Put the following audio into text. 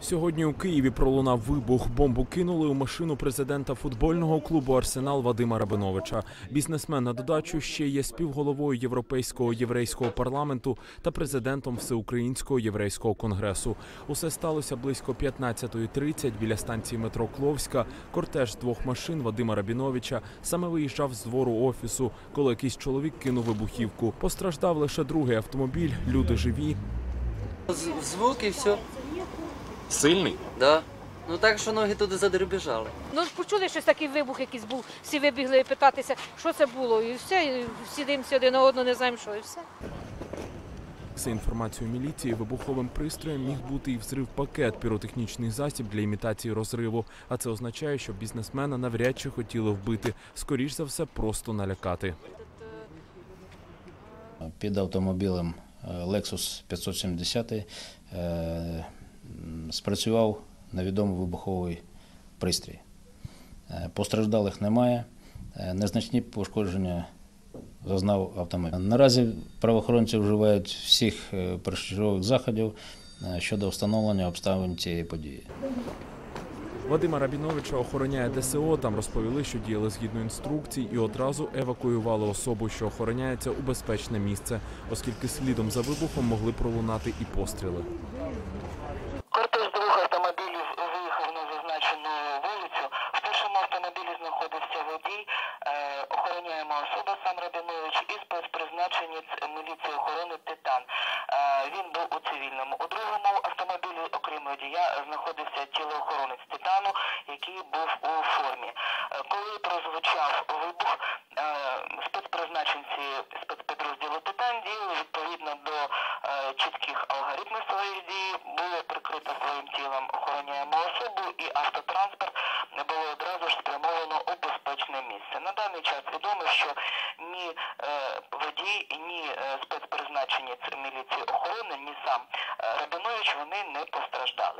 Сьогодні у Києві пролунав вибух. Бомбу кинули у машину президента футбольного клубу Арсенал Вадима Рабиновича. Бізнесмен на додачу ще є співголовою Європейського єврейського парламенту та президентом Всеукраїнського єврейського конгресу. Усе сталося близько 15.30 біля станції метро Кловська. Кортеж двох машин Вадима Рабіновича саме виїжджав з двору офісу, коли якийсь чоловік кинув вибухівку. Постраждав лише другий автомобіль. Люди живі. З- Звук все. Сильний. Да. Ну так, що ноги туди задребіжали. Ну, почули, щось такий вибух якийсь був. Всі вибігли питатися, що це було. І все, і всі дивимося один на одного, не знаємо, що, і все. За інформацією міліції, вибуховим пристроєм міг бути і взрив пакет піротехнічний засіб для імітації розриву. А це означає, що бізнесмена навряд чи хотіли вбити. Скоріш за все, просто налякати. Під автомобілем е, Lexus 570 е, м, спрацював невідомий вибуховий пристрій. Е, Постраждалих немає, е, незначні пошкодження зазнав автомобіль. Наразі правоохоронці вживають всіх е, першочергових заходів щодо встановлення обставин цієї події. Вадима Рабіновича охороняє ДСО. Там розповіли, що діяли згідно інструкцій і одразу евакуювали особу, що охороняється у безпечне місце, оскільки слідом за вибухом могли пролунати і постріли. Автомобілі знаходився водій, е, охороняємо особа сам Рабінович і спецпризначенець міліції охорони Титан. Е, він був у цивільному. У другому автомобілі, окрім водія, знаходився тілоохоронець Титану, який був у формі. Е, коли прозвучав вибух, спецпризначенці спецпідрозділу Титан діяли відповідно до чітких алгоритмів своїх дій, було прикрито своїм тілом охороняємо особу і автотранспорт було одразу ж спрямовано у безпечне місце. На даний час відомо, що ні е, водій, ні е, спецпризначенець міліції охорони, ні сам е, Рабінович вони не постраждали.